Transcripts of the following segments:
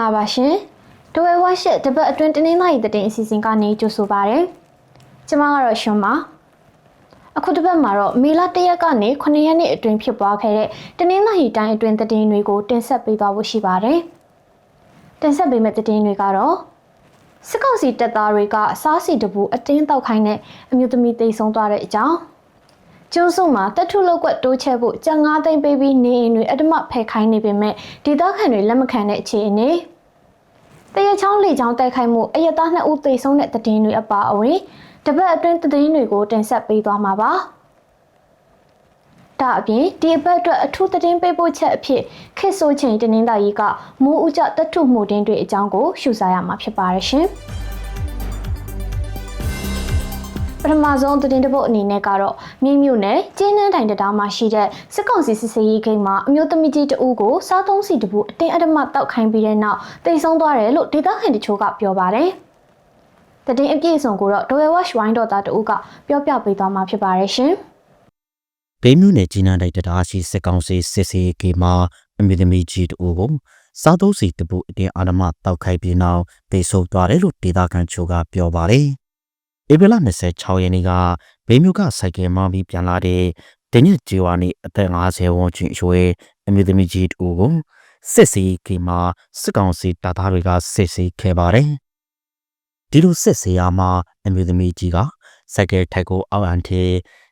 မင်္ဂလာပါရှင်။ဒဝဲဝါရှစ်တပတ်အတွင်းတင်းနှင်းသားရီတည်င်းအစီအစဉ်ကနေကြိုဆိုပါရစေ။ကျွန်မကတော့ရှင်ပါ။အခုတစ်ပတ်မှာတော့မေလ၁ရက်ကနေ9ရက်နေ့အတွင်းဖြစ်ပွားခဲ့တဲ့တင်းနှင်းသားရီတိုင်းအတွင်းတည်င်းတွေကိုတင်ဆက်ပေးသွားဖို့ရှိပါတယ်။တင်ဆက်ပေးမယ့်တည်င်းတွေကတော့စစ်ကောင်စီတပ်သားတွေကအစားစီတပူအတင်းတောက်ခိုင်းတဲ့အမျိုးသမီးတိတ်ဆုံးသွားတဲ့အကြောင်း ကျိုးစုမှာတက်ထုလောက်ကွက်တိုးချဲဖို့ကြံ၅သိန်းပေးပြီးနေအိမ်တွေအတမဖယ်ခိုင်းနေပေမဲ့ဒေသခံတွေလက်မခံတဲ့အခြေအနေတရချောင်းလေချောင်းတိုက်ခိုက်မှုအရသားနှစ်ဦးသေဆုံးတဲ့တည်င်းတွေအပါအဝင်တပတ်အတွင်းတည်င်းတွေကိုတင်ဆက်ပေးသွားမှာပါဒါအပြင်ဒီအပတ်အတွက်အထူးသတင်းပေးပို့ချက်အဖြစ်ခစ်ဆိုချိန်တင်းင်းသားကြီးကမိုးဥကြတထုမှုတင်းတွေအကြောင်းကိုရှုစားရမှာဖြစ်ပါရရှင်။ ပထမဆုံးသတင်းတပုတ်အနေနဲ့ကတော့မြို့မြို့နယ်ကျင်းနှန်းတိုင်တံတားမှာရှိတဲ့စစ်ကောင်စီစစ်စေးရေးဂိမ်းမှာအမျိုးသမီးကြီးတဦးကိုစားသုံးစီတပူအတင်းအဓမ္မတောက်ခိုင်းပြီးတဲ့နောက်တိတ်ဆုံးသွားတယ်လို့ဒေသခံတချို့ကပြောပါတယ်။သတင်းအပြည့်အစုံကိုတော့ Doyle Watch Wine တော်သားတဦးကပြောပြပေးသွားမှာဖြစ်ပါတယ်ရှင်။ဘေးမြို့နယ်ကြီးနားတိုက်တရားရှိစစ်ကောင်စီစစ်စေးကေမှာအမြင့်သမီးကြီးတူကိုစားသုံးစီတပူအတင်းအာဓမတောက်ခိုက်ပြီးနောက်ဒေဆုပ်သွားတယ်လို့ဒေသခံချို့ကပြောပါတယ်။ ဧပြီလ26ရက်နေ့ကဘေးမြို့ကစိုက်ကယ်မောင်းပြီးပြန်လာတဲ့ဒင်းညစ်ဂျီဝါနီအသက်50ဝန်းကျင်အရွယ်အမြင့်သမီးကြီးတူကိုစစ်စေးကေမှာစစ်ကောင်စီတပ်သားတွေကစစ်ဆေးခဲ့ပါတယ်။ဒီလိုစစ်ဆေးရမှာအမျိုးသမီးကြီးကစိုက်ကယ်ထက်ကိုအောက်အန်ထေ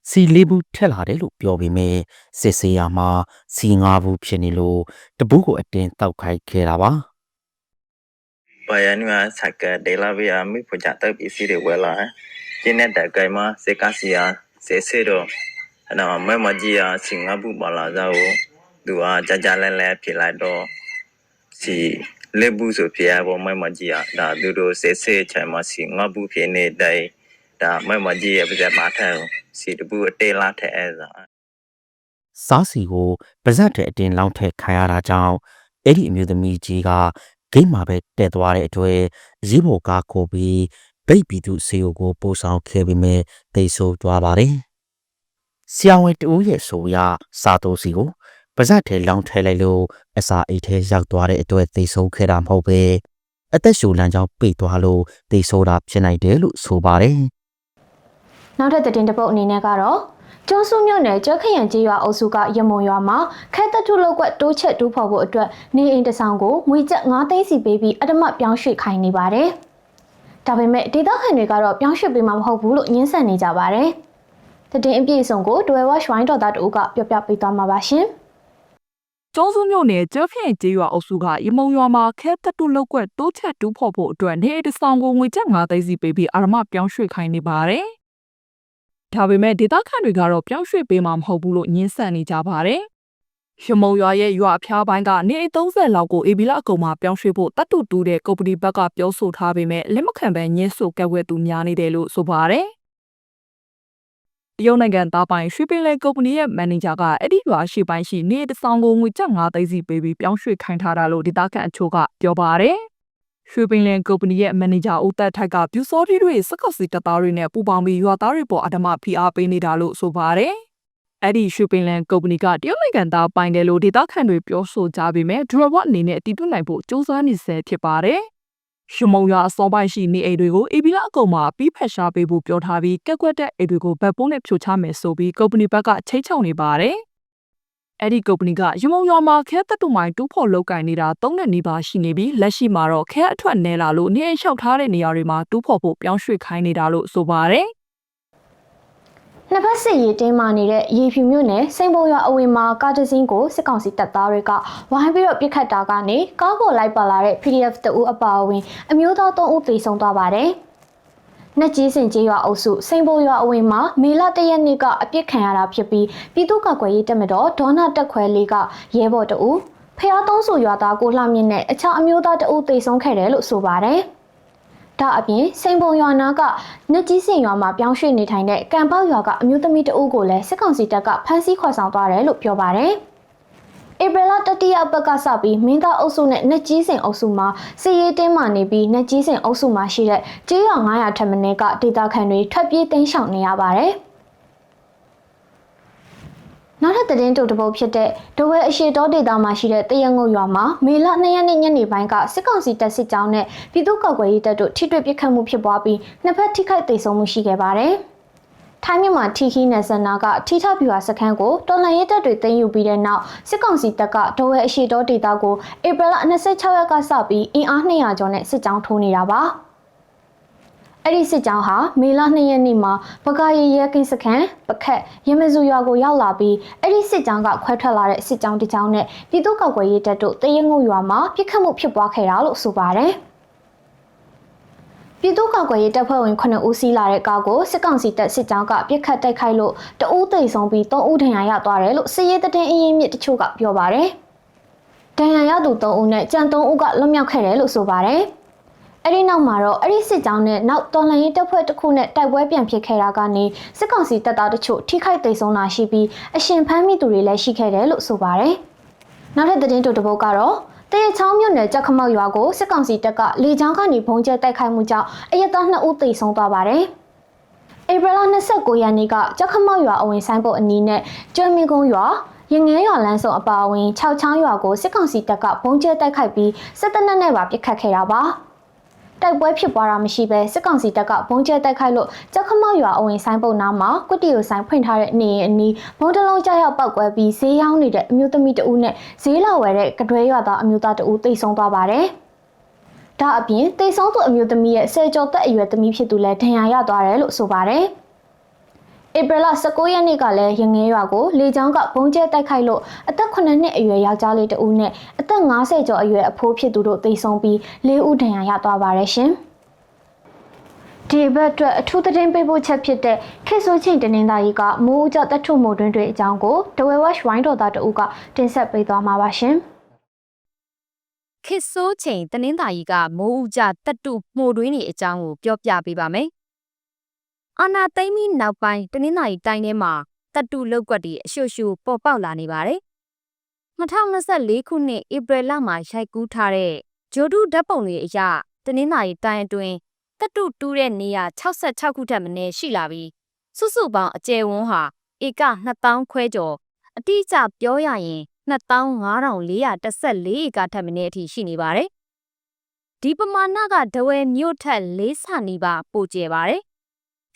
စီလေးဘူးထက်လာတယ်လို့ပြောပေမဲ့စစ်ဆေးရမှာစီငါးဘူးဖြစ်နေလို့တပူးကိုအတင်းတောက်ခိုက်ခဲ့တာပါ ဘာယန်ကစကဒေလာဗီယာမိဖကြတဲ့ပစ္စည်းတွေဝယ်လာကျင်းတဲ့ကဲမှာစေကစီယာစေစေတော့အဲ့တော့မဲမကြီးယာစင်ငါဘူးပါလာကြကိုသူကကြကြလဲလဲဖြစ်လိုက်တော့စီလက်ဘူးဆိုဖြစ်ရပေါ်မဲမကြီးယာဒါသူတို့စေစေချင်မှစီငါဘူးဖြစ်နေတဲ့ဒါမဲမကြီးရဲ့ပြမာထဲစီတဘူးအတေးလာထဲအဲ့ဒါစားစီကိုပါဇက်တဲ့အတင်းလောင်းထက်ခံရတာကြောင့်အဲ့ဒီအမျိုးသမီးကြီးက ဂိမ်းမှာပဲတက်သွားတဲ့အတွက်ဈေးဘော်ကားခေါ်ပြီးဗိတ်ပီသူစေအိုကိုပို့ဆောင်ခဲ့ပြီးမြဲတိတ်ဆိုးသွားပါတယ်။ဆရာဝန်တူရဲ့ဆိုရစားတိုးစီကိုပါဇက်ထဲလောင်းထည့်လိုက်လို့အစာအိတ်ထဲရောက်သွားတဲ့အတွက်တိတ်ဆိုးခဲ့တာမဟုတ်ပဲအသက်ရှူလမ်းကြောင်းပိတ်သွားလို့တိတ်ဆိုးတာဖြစ်နိုင်တယ်လို့ဆိုပါတယ်။နောက်ထပ်သတင်းတစ်ပုတ်အနေနဲ့ကတော့ ကျောင်းစုမြို့နယ်ကျောက်ခရံကြီးရွာအုပ်စုကရမုံရွာမှာခဲတထုလောက်ကွက်တိုးချက်တိုးဖော်ဖို့အတွက်နေအိမ်တစ်ဆောင်ကိုငွေကျပ်9သိန်းစီပေးပြီးအတမပြောင်းရွှေ့ခိုင်းနေပါတယ်။ဒါပေမဲ့ဒေသခံတွေကတော့ပြောင်းရွှေ့ပေးမှာမဟုတ်ဘူးလို့ညှင်းဆန်နေကြပါတယ်။သတင်းအပြည့်အစုံကို Dwell Watch Wine တော်သားတို့ကပြောပြပေးသွားမှာပါရှင်။ကျောင်းစုမြို့နယ်ကျဲဖြန့်ကျေးရွာအုပ်စုကရမုံရွာမှာခဲတက်တုလောက်ကွက်တိုးချက်တူးဖော်ဖို့အတွက်နေအိမ်တစ်ဆောင်ကိုငွေကျပ်9သိန်းစီပေးပြီးအာရမပြောင်းရွှေ့ခိုင်းနေပါတယ်။ ဒါပေမဲ့ဒေသခံတွေကတော့ပြောင်းရွှေ့ပေးမှာမဟုတ်ဘူးလို့ညှင်းဆန်နေကြပါတယ်။ရမုံရွာရဲ့ရွာအဖျားပိုင်းကနေအိမ်30လောက်ကိုအေဘီလာအကုံမှာပြောင်းရွှေ့ဖို့တတ်တူတူတဲ့ကုမ္ပဏီဘက်ကပြောဆိုထားပေမဲ့လက်မခံဘဲညှင်းဆိုကက်ဝဲသူများနေတယ်လို့ဆိုပါတယ်။တရုတ်နိုင်ငံသားပိုင်ရွှေပင်လယ်ကုမ္ပဏီရဲ့မန်နေဂျာကအဲ့ဒီရွာရှိပိုင်းရှိနေတစ်ဆောင်ကိုငွေကျပ်9သိန်းစီပေးပြီးပြောင်းရွှေ့ခိုင်းထားတာလို့ဒေသခံအချို့ကပြောပါတယ်။ ရွှေပင်လယ်ကုမ္ပဏီရဲ့မန်နေဂျာဦးသက်ထိုက်ကပြူစောတိတွေစက္ကစီတပ်သားတွေနဲ့ပူးပေါင်းပြီးရွာသားတွေပေါ်အဓမ္မဖိအားပေးနေတာလို့ဆိုပါတယ်။အဲ့ဒီရွှေပင်လယ်ကုမ္ပဏီကတရုတ်နိုင်ငံသားပိုင်တယ်လို့ဒေသခံတွေပြောဆိုကြပေမဲ့ဒရဝတ်အနေနဲ့တည်တွနိုင်ဖို့စ조사နေဆဲဖြစ်ပါတယ်။ရှမုံရွာအစောပိုင်းရှိနေအိမ်တွေကိုအေဘီလာအကုံမှာပြီးဖက်ရှားပေးဖို့ပြောထားပြီးကက်ကွက်တဲ့အိမ်တွေကိုဗတ်ပုံးနဲ့ဖြိုချမယ်ဆိုပြီးကုမ္ပဏီဘက်ကချိတ်ချုံနေပါတယ်။ အဲ့ဒီကုမ္ပဏီကရမုံရွာမှာခဲတက်တူမိုင်တူးဖို့လောက်ကင်နေတာ၃နှစ်နီးပါးရှိနေပြီးလက်ရှိမှာတော့ခဲအထွက်နဲလာလို့နေအိမ်လျှောက်ထားတဲ့နေရာတွေမှာတူးဖို့ဖို့ပြောင်းရွှေ့ခိုင်းနေတာလို့ဆိုပါတယ်။နှစ်ဖက်စစ်ရေးတင်းမာနေတဲ့ရေဖြူမြို့နယ်စိန်ပုံရွာအဝင်မှာကားတစ်စင်းကိုစစ်ကောင်စီတပ်သားတွေကဝိုင်းပြီးတော့ပစ်ခတ်တာကနေကားပေါ်လိုက်ပါလာတဲ့ PDF တအူးအပါအဝင် အမျိုးသား၃ဦးသေဆုံးသွားပါတယ်။ နှစ်ကြီးစင်ကျေးရွာအုပ်စုစိန်ပုံရွာအဝင်မှာမေလ၁ရက်နေ့ကအပြစ်ခံရတာဖြစ်ပြီးပြည်သူ့ကာကွယ်ရေးတပ်မတော်ဒေါနာတက်ခွဲလေးကရဲဘော်တအူးဖျားသုံးစုရွာသားကိုလှမြင့်နဲ့အခြားအမျိုးသားတအူးသေဆုံးခဲ့တယ်လို့ဆိုပါတယ်။ဒါအပြင်စိန်ပုံရွာနာကနက်ကြီးစင်ရွာမှာပြောင်းရွှေ့နေထိုင်တဲ့ကံပေါက်ရွာကအမျိုးသမီးတအုပ်ကိုလည်းစစ်ကောင်စီတပ်ကဖမ်းဆီးခေါ်ဆောင်သွားတယ်လို့ပြောပါတယ်။ ဧပြီလတတိယပတ်ကစပြီးမင်းသားအုပ်စုနဲ့နက်ကြီးစင်အုပ်စုမှာစီရေးတင်းမာနေပြီးနက်ကြီးစင်အုပ်စုမှာရှိတဲ့ကျေးရွာ900ထက်မနည်းကဒေသခံတွေထွက်ပြေးတိမ်းရှောင်နေရပါတယ်။နောက်ထပ်သတင်းတုပ်တစ်ပုဒ်ဖြစ်တဲ့ဒဝဲအရှိတောဒေသမှာရှိတဲ့တရငုတ်ရွာမှာမေလ2ရက်နေ့ညနေပိုင်းကစစ်ကောင်စီတပ်စစ်ကြောင်းနဲ့ပြည်သူ့ကောက်ကွယ်ရေးတပ်တို့ထိတွေ့ပစ်ခတ်မှုဖြစ်ပွားပြီးနှစ်ဖက်ထိခိုက်ဒေဆုံးမှုရှိခဲ့ပါတယ်။ ထိုင်းမြန်မာထီခီနယ်စနာကထိထပြူဟာစခန်းကိုတော်လန်ရေးတပ်တွေသိမ်းယူပြီးတဲ့နောက်စစ်ကောင်စီတပ်ကဒဝဲအရှိတောဒေသကိုဧပြီလ26ရက်ကစပြီးအင်အား200ကျော်နဲ့စစ်ကြောင်းထိုးနေတာပါ။အဲ့ဒီစစ်ကြောင်းဟာမေလ2ရက်နေ့မှာပကာရီရဲကင်းစခန်းပခက်ရမဇူရွာကိုရောက်လာပြီးအဲ့ဒီစစ်ကြောင်းကခွဲထွက်လာတဲ့စစ်ကြောင်းတစ်ကြောင်းနဲ့ပြည်သူ့ကောက်ကွယ်ရေးတပ်တို့တရငုံရွာမှာပြစ်ခတ်မှုဖြစ်ပွားခဲ့တာလို့ဆိုပါတယ် ပြည်သူ့ကောက်ကွယ်ရေးတပ်ဖွဲ့ဝင်9ဦးစီးလာတဲ့ကားကိုစစ်ကောင်စီတပ်စစ်ကြောင်းကပြစ်ခတ်တိုက်ခိုက်လို့တအူးသိမ်းပြီး3ဦးဒဏ်ရာရသွားတယ်လို့စစ်ရေးတပ်အင်းရင်မြစ်တချို့ကပြောပါတယ်။ဒဏ်ရာရသူ3ဦးနဲ့ကြံ3ဦးကလွတ်မြောက်ခဲ့တယ်လို့ဆိုပါတယ်။အဲ့ဒီနောက်မှာတော့အဲ့ဒီစစ်ကြောင်းနဲ့နောက်တော်လှန်ရေးတပ်ဖွဲ့တစ်ခုနဲ့တိုက်ပွဲပြန်ဖြစ်ခဲ့တာကနေစစ်ကောင်စီတပ်သားတို့ချို့ထိခိုက်သိမ်းဆုံးတာရှိပြီးအရှင်ဖမ်းမိသူတွေလည်းရှိခဲ့တယ်လို့ဆိုပါတယ်။နောက်ထပ်သတင်းတို့တစ်ပုဒ်ကတော့ တရချောင်းမြို့နယ်ကြက်ခမောက်ရွာကိုစစ်ကောင်စီတပ်ကလေကြောင်းကနေဘုံကျဲတိုက်ခိုက်မှုကြောင့်အရက်သား2ဦးသေဆုံးသွားပါတယ်။ဧပြီလ29ရက်နေ့ကကြက်ခမောက်ရွာအဝင်ဆိုင်ပုတ်အနီးနဲ့ကျွမ်းမင်းကုန်းရွာရင်ငဲရွာလမ်းစုံအပါအဝင်6ချောင်းရွာကိုစစ်ကောင်စီတပ်ကဘုံကျဲတိုက်ခိုက်ပြီးစစ်တပ်နက်နဲ့ပါပစ်ခတ်ခဲ့တာပါ။ တိုက်ပွဲဖြစ်ပွားတာမရှိဘဲစစ်ကောင်စီတပ်ကဘုံကျဲတိုက်ခိုက်လို့ကြောက်ခမောက်ရွာအဝင်ဆိုင်ပုံနာမှာကွတီယိုဆိုင်ဖွင့်ထားတဲ့နေရင်အနီးဘုံတလုံးကြောက်ရောက်ပောက်ကွဲပြီးဈေးရောင်းနေတဲ့အမျိုးသမီးတဦးနဲ့ဈေးလာဝယ်တဲ့ကတွဲရွာသားအမျိုးသားတဦးတိတ်ဆုံးသွားပါတယ်။ဒါအပြင်တိတ်ဆုံးသူအမျိုးသမီးရဲ့ဆယ်ကျော်သက်အရွယ်သမီးဖြစ်သူလည်းဒဏ်ရာရသွားတယ်လို့ဆိုပါတယ်။ ဧပြီလ19ရက်နေ့ကလည်းရငဲရွာကိုလေကြောင်းကဘုံကျဲတိုက်ခိုက်လို့အသက်9နှစ်အရွယ်ယောက်ျားလေးတဦးနဲ့အသက်50ကျော်အရွယ်အဖိုးဖြစ်သူတို့သေဆုံးပြီး၄ဦးဒဏ်ရာရသွားပါတယ်ရှင်။ဒီဘက်အတွက်အထူးသတင်းပေးပို့ချက်ဖြစ်တဲ့ခေတ်ဆိုးချိန်တနင်္သာရီကမိုးဦးကြတတ်ထုမိုတွင်တွေအကြောင်းကိုဒဝဲဝက်ဝိုင်းတော်သားတဦးကတင်ဆက်ပေးသွားမှာပါရှင်။ခစ်ဆိုးချိန်တနင်္သာရီကမိုးဦးကြတက်တုမှုတွင်းနေအကြောင်းကိုပြောပြပေးပါမယ်။ အာနာသိမ့်ပြီးနောက်ပိုင်းတနင်္သာရီတိုင်းထဲမှာတက်တုလောက်ကွက်တွေအရှုပ်ရှုပ်ပေါ်ပေါက်လာနေပါတယ်။2024ခုနှစ်ဧပြီလမှာရိုက်ကူးထားတဲ့ဂျိုဒုဓာတ်ပုံတွေအရတနင်္သာရီတိုင်းအတွင်းတက်တုတူးတဲ့နေရာ66ခုထက်မနည်းရှိလာပြီးစုစုပေါင်းအကျယ်ဝန်းဟာဧက2000ခွဲကျော်အတိအကျပြောရရင်25,414ဧကထက်မနည်းအထိရှိနေပါတယ်။ဒီပမာဏကဒဝဲမြို့ထက်၄ဆနီးပါးပိုကျယ်ပါတယ်။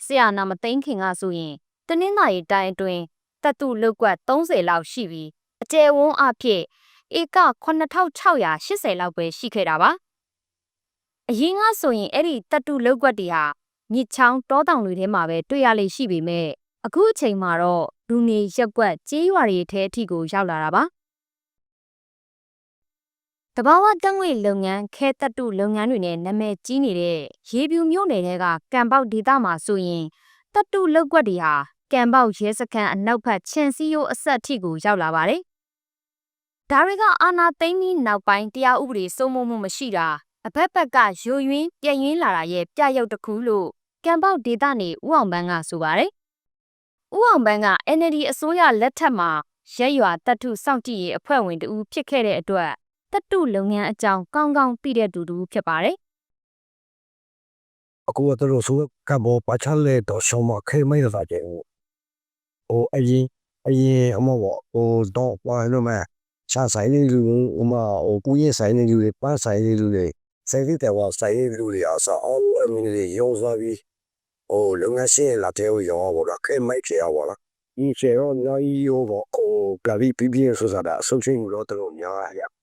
ဆရာနာမသိန်းခင်ကဆိုရင်တနင်္သာရီတိုင်းအတွင်းတပ်တုလုတ်ကွက်30လောက်ရှိပြီးအကျယ်ဝန်းအဖြစ်ဧက9680လောက်ပဲရှိခဲ့တာပါ။အရင်ကဆိုရင်အဲ့ဒီတပ်တုလုတ်ကွက်တွေဟာမြစ်ချောင်းတောတောင်တွေထဲမှာပဲတွေ့ရလိမ့်ရှိပေမဲ့အခုအချိန်မှာတော့လူနေရက်ကွက်ကြေးရွာတွေထဲအထိကိုရောက်လာတာပါ တဘာဝတံငွေလုပ်ငန်းခဲတက်တုလုပ်ငန်းတွေနဲ့နာမည်ကြီးနေတဲ့ရေပြူမြို့နယ်ထဲကကံပေါက်ဒေသမှာဆိုရင်တက်တုလုပ်ကွက်တွေဟာကံပေါက်ရဲစခန်းအနောက်ဘက်ခြံစည်းရိုးအဆက်အထိကိုရောက်လာပါတယ်။ဒါတွေကအာနာသိမ့်ပြီးနောက်ပိုင်းတရားဥပဒေစိုးမိုးမှုမရှိတာအဘက်ဘက်ကယိုယွင်းပြည့်ရင်းလာတာရဲ့ပြရုပ်တစ်ခုလို့ကံပေါက်ဒေသနေဥအောင်ပန်းကဆိုပါတယ်။ဥအောင်ပန်းက NLD အစိုးရလက်ထက်မှာရက်ရွာတပ်ထုစောင့်ကြည့်ရေးအဖွဲ့ဝင်တူဖြစ်ခဲ့တဲ့အတွက် တပ်တုလုပ်ငန်းအကြောင်းကောင်းကောင်းသိတဲ့သူတူဖြစ်ပါတယ်အခုကတို့ဆိုကဘောပါချလေတော့ရှောမခဲမိုင်းတာကြဲဟိုဟိုအရင်အရင်အမောဟိုတော့ဘာလို့မဲချဆိုင်နေလူဟိုမဟိုကိုရင်ဆိုင်နေလူတွေပန်းဆိုင်နေလူတွေစိုက်တဲ့ဝါဆိုင်နေလူတွေအစားအော်အမင်းတွေရောစားပြီးဟိုလုပ်ငန်းရှင်လာတဲ့ရောဘောလားခဲမိုက်ချေရောလားဒီချေရောနိုင်ရောဘောဟိုပြပြီးပြပြဆိုတာအဆုတ်ချင်းလို့တို့များရ။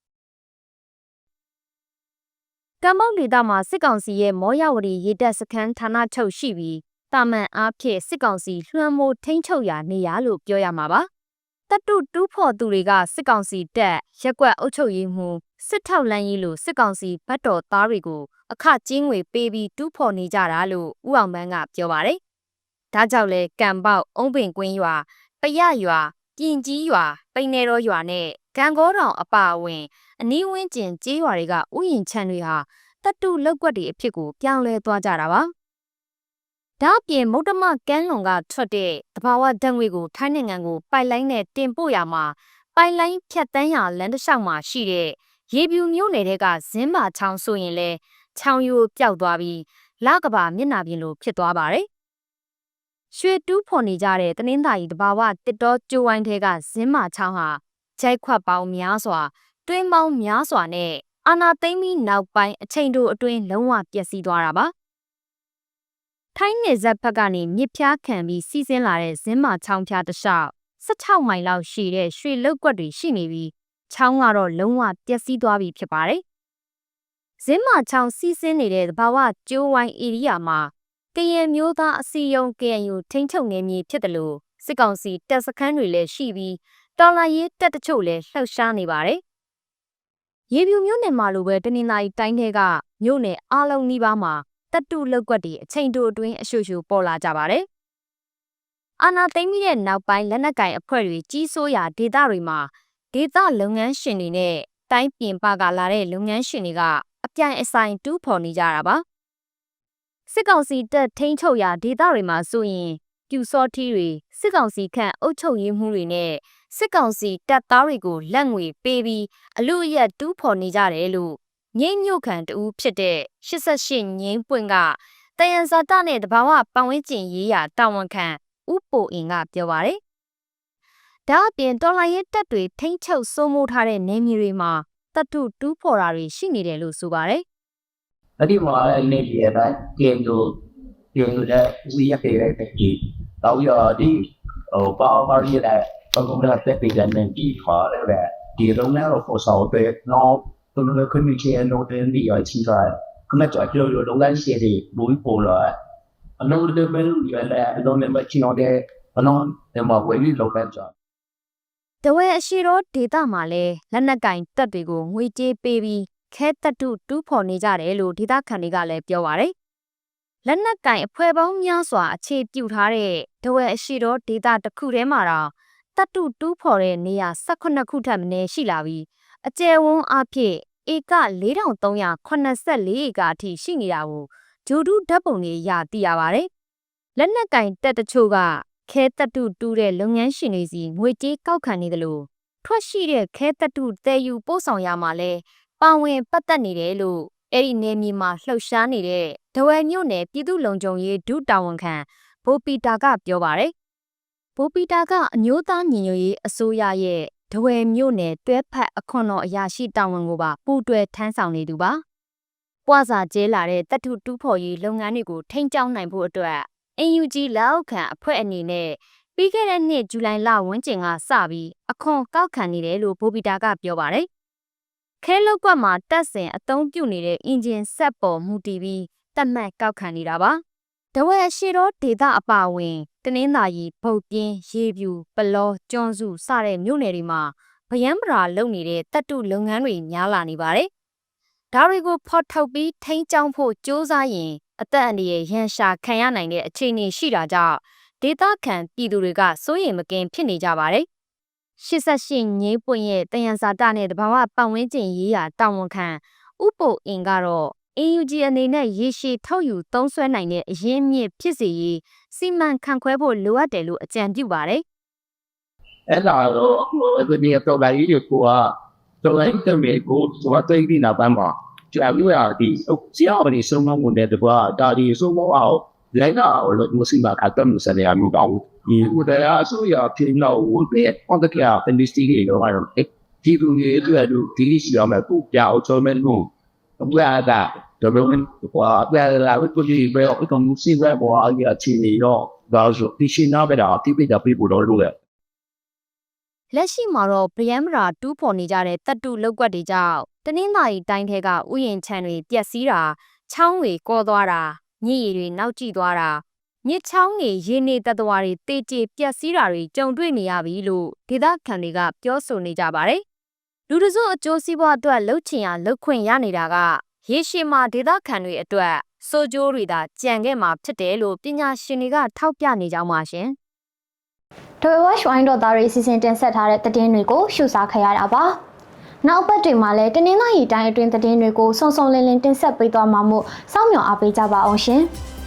ကမ္ဘောဒေသမှာစစ်ကောင်စီရဲ့မောရဝတီရေတပ်စခန်းဌာနချုပ်ရှိပြီးတာမန်အားဖြင့်စစ်ကောင်စီလွှမ်းမိုးထိန်းချုပ်ရာနေရာလို့ပြောရမှာပါ။တတုတူးဖော်သူတွေကစစ်ကောင်စီတပ်ရက်ကွက်အုပ်ချုပ်ရေးမှူးစစ်ထောက်လန်းရေးလို့စစ်ကောင်စီဗတ်တော်သားတွေကိုအခကျင်းငွေပေးပြီးတူးဖော်နေကြတာလို့ဥအောင်ပန်းကပြောပါတယ်။ဒါကြောင့်လဲကံပေါက်အုံးပင်ကွင်းရွာပရရွာပြင်ကြီးရွာပိနေတော်ရွာနဲ့ဂံကောတောင်အပါအဝင် အနီးဝန်းကျင်ကျေးရွာတွေကဥယျင်ချမ်းတွေဟာတတုလောက်ကွက်တွေအဖြစ်ကိုပြောင်းလဲသွားကြတာပါ။ဒါ့အပြင်မုဒ္ဓမကမ်းလွန်ကထွက်တဲ့တဘာဝဓာတ်ငွေကိုထိုင်းနိုင်ငံကိုပိုက်လိုင်းနဲ့တင်ပို့ရမှာပိုက်လိုင်းဖြတ်တန်းရာလမ်းတစ်လျှောက်မှာရှိတဲ့ရေပြူမြို့နယ်ကဇင်းမာချောင်းဆိုရင်လဲချောင်းရိုးပျောက်သွားပြီးလကဘာမျက်နှာပြင်လိုဖြစ်သွားပါတယ်ရွှေတူးဖော်နေကြတဲ့တနင်္သာရီတဘာဝတစ်တော်ကျိုးဝိုင်းထဲကဇင်းမာချောင်းဟာဂျိုက်ခွက်ပေါင်းများစွာ တွင်းပေါင်းများစွာနဲ့အာနာသိမ့်ပြီးနောက်ပိုင်းအချိန်တို့အတွင်းလုံးဝပျက်စီးသွားတာပါထိုင်းနယ်ဇက်ဘက်ကနေမြစ်ဖျားခံပြီးစီးဆင်းလာတဲ့ဇင်းမာချောင်းဖျားတစ်လျှောက်16မိုင်လောက်ရှည်တဲ့ရွှေလုတ်ကွက်တွေရှိနေပြီးချောင်းကတော့လုံးဝပျက်စီးသွားပြီဖြစ်ပါတယ်ဇင်းမာချောင်းစီးဆင်းနေတဲ့သဘာဝကျိုးဝိုင်းဧရိယာမှာကရင်မျိုးသားအစည်းအရုံး KNU ထိန်းချုပ်နေမည်ဖြစ်တယ်လို့စစ်ကောင်စီတပ်စခန်းတွေလည်းရှိပြီးတော်လာရေးတပ်တချို့လည်းလှုပ်ရှားနေပါတယ်။ ရေပြူမျိုးနယ်မှာလိုပဲတနင်္လာရီတိုင်းထဲကမြို့နယ်အားလုံးနီးပါးမှာတပ်တုလောက်ကွက်တွေအချိန်တိုအတွင်းအရှုရှုပေါ်လာကြပါတယ်။အာနာသိမ့်ပြီးတဲ့နောက်ပိုင်းလက်နက်ကင်အဖွဲ့တွေကြီးစိုးရာဒေသတွေမှာဒေသလုပ်ငန်းရှင်တွေနဲ့တိုင်းပြင်ပကလာတဲ့လုပ်ငန်းရှင်တွေကအပြိုင်အဆိုင်တူးဖော်နေကြတာပါ။စစ်ကောင်စီတပ်ထိန်းချုပ်ရာဒေသတွေမှာဆိုရင်ပြူစောထီးတွေစစ်ကောင်စီခန့်အုပ်ချုပ်ရေးမှုတွေနဲ့ စစ်ကောင်စီတပ်သားတွေကိုလက်ငွေပေးပြီးအလူအယက်တူးဖော်နေကြတယ်လို့ငိမ့်ညို့ခံတူဖြစ်တဲ့88ငိမ့်ပွင့်ကတယန်ဇာတနဲ့တဘာဝပတ်ဝန်းကျင်ရေးရာတာဝန်ခံဥပိုအင်ကပြောပါတယ်။ဒါအပြင်တော်လိုင်းရဲတပ်တွေထိန်းချုပ်စိုးမိုးထားတဲ့နေမြေတွေမှာတပ်ထုတူးဖော်တာတွေရှိနေတယ်လို့ဆိုပါတယ်အဲ့ဒီမှာလည်းနေပြည်တော်တိုင်းကျင်းတို့ကျင်းတို့လည်းဝီရခဲ့တဲ့ပြည်တော့ရဒီဟိုပါပါရတဲ့ ဘုံကတက်ပြီးတဲ့နေပြည်ခါတဲ့ဒီလုံးလည်းတော့ဆောက်တဲ့တော့သူတို့ကမြချင်လို့တဲ့ဒီရချီတာခမကြောက်ကြောက်လုံးလည်းရှိတယ်ဘူပေါ်လာအလုံးလည်းပဲလို့ရတဲ့အလုံးလည်းမချင်တော့တဲ့အလုံးလည်းမဝေးပြီးလောက်ပဲကြောက်။တဝဲအရှိတော်ဒေတာမှာလဲလက်နက်ကင်တပ်တွေကိုငွေကြေးပေးပြီးခဲတပ်တုတူးဖော်နေကြတယ်လို့ဒေတာခန်တွေကလည်းပြောပါရယ်။လက်နက်ကင်အဖွဲ့ပေါင်းများစွာအခြေပြုထားတဲ့တဝဲအရှိတော်ဒေတာတစ်ခုထဲမှာတော့ တပ်တုတူးဖော်တဲ့နေရာ18ခုထပ်မင်းရှိလာပြီးအကျယ်ဝန်းအဖြစ်ဧက4384ဧကအထိရှိနေတာကိုဂျိုဒုဓာတ်ပုံတွေရသိရပါတယ်။လက်နက်ကင်တပ်တချို့ကခဲတက်တုတူးတဲ့လုပ်ငန်းရှင်တွေစီငွေကြေးကောက်ခံနေတယ်လို့ထွက်ရှိတဲ့ခဲတက်တုတည်ယူပို့ဆောင်ရမှာလဲပါဝင်ပတ်သက်နေတယ်လို့အဲ့ဒီနေမြေမှာလှုပ်ရှားနေတဲ့ဒဝဲမြို့နယ်ပြည်သူ့လုံခြုံရေးဒုတာဝန်ခံဘိုပီတာကပြောပါတယ် ဘိုပီတာကအမျိုးသားညီညွတ်ရေးအစိုးရရဲ့ဒဝဲမြို့နယ်တွဲဖက်အခွန်တော်အရာရှိတာဝန်ကိုပါပူးတွဲထမ်းဆောင်နေသူပါပွားစာကျဲလာတဲ့တပ်ထုတူးဖော်ရေးလုပ်ငန်းတွေကိုထိန်းကျောင်းနိုင်ဖို့အတွက် AUG လက်အောက်ခံအဖွဲ့အနေနဲ့ပြီးခဲ့တဲ့နှစ်ဇူလိုင်လဝန်းကျင်ကစပြီးအခွန်ကောက်ခံနေတယ်လို့ဘိုဘီတာကပြောပါတယ်။ခဲလုတ်ကွက်မှာတက်ဆင်အသုံးပြုနေတဲ့အင်ဂျင်ဆက်ပေါ်မူတည်ပြီးတက်မှတ်ကောက်ခံနေတာပါ။ တဝက်ရှိတော့ဒေတာအပါဝင်တနင်္သာရီဗုတ်ပြင်းရေပြူပလောကျွန်းစုစတဲ့မြို့နယ်တွေမှာဗယံပရာလုပ်နေတဲ့တပ်တုလုပ်ငန်းတွေများလာနေပါတယ်။ဒါတွေကိုဖော်ထုတ်ပြီးထိန်းကျောင်းဖို့စ조사ရင်အသက်အန္တရာယ်ရန်ရှာခံရနိုင်တဲ့အခြေအနေရှိတာကြောင့်ဒေသခံပြည်သူတွေကစိုးရိမ်မကင်းဖြစ်နေကြပါတယ်။88ငိမ့်ပွင့်ရဲ့တယံဇာတနဲ့တဘာဝပတ်ဝန်းကျင်ရေးရာတာဝန်ခံဥပိုအင်ကတော့ AUG အနေနဲ့ရေရှည်ထုတ်ယူသုံးစွဲနိုင်တဲ့အရင်းမြစ်ဖြစ်စေရေးစီမံခန့်ခွဲဖို့လိုအပ်တယ်လို့အကြံပြုပါတယ်အဲ့ဒါတော့အခုဒီတော့လာရေးကိုကတော့လိုက်တဲ့မြေကိုသွားသိပြီးနောက်ပိုင်းမှာကြာပြီးရဒီဆရာမကြီးဆုံးမဝင်တဲ့ကွာဒါဒီဆုံးမအောင်လိုက်တာလို့မစီမကတ်တမ်းစရရမျိုးတော့ဒီဥဒရာဆိုရပြင်တော့ဝတ်တဲ့ on the care industry တွေတော့ဒီလူတွေအတွက်ဒီရှိရမယ်ပူပြအောင်ချုံမဲ့လို့ဘ ယ်အတာတော့ဘယ်ကွာဘယ်လာဝတ်ကိုကြီးဘယ်တော့ကိုစီဝဲပေါ်အကြီးအချင်းနေတော့ဒါဆိုဒီရှင်းနာပဲတာတိပိတာပြဖို့တော့လို့။လက်ရှိမှာတော့ဗယံမရာတူးဖော်နေကြတဲ့တပ်တုလောက်ကွက်တွေကြောင့်တနင်္သာရီတိုင်းထဲကဥယျာဉ်ခြံတွေပျက်စီးတာချောင်းတွေကောသွားတာညစ်ရည်တွေနောက်ကျသွားတာမြစ်ချောင်းတွေရေနေတတဝါတွေတေးကျေပျက်စီးတာတွေကြုံတွေ့နေရပြီလို့ဒေသခံတွေကပြောဆိုနေကြပါတယ်။လူတစုအကျိုးစီးပွားအတွက်လှုပ်ချင်ရလှုပ်ခွင့်ရနေတာက ရေရှည်မှာဒေသခံတွေအတွက်စိုးကျိုးတွေသာကြံခဲ့မှာဖြစ်တယ်လို့ပညာရှင်တွေကထောက်ပြနေကြပါရှင်။ဒဝဲဝက်ဝိုင်းတော်သားတွေစီစဉ်တင်ဆက်ထားတဲ့သတင်းတွေကိုရှုစားခဲ့ရတာပါ။နောက်ပတ်တွေမှာလည်းတင်းနှင်းသားရီတိုင်းအတွင်းသတင်းတွေကိုစုံစုံလင်းလင်းတင်ဆက်ပေးသွားမှာမို့စောင့်မျှော်အားပေးကြပါအောင်ရှင်။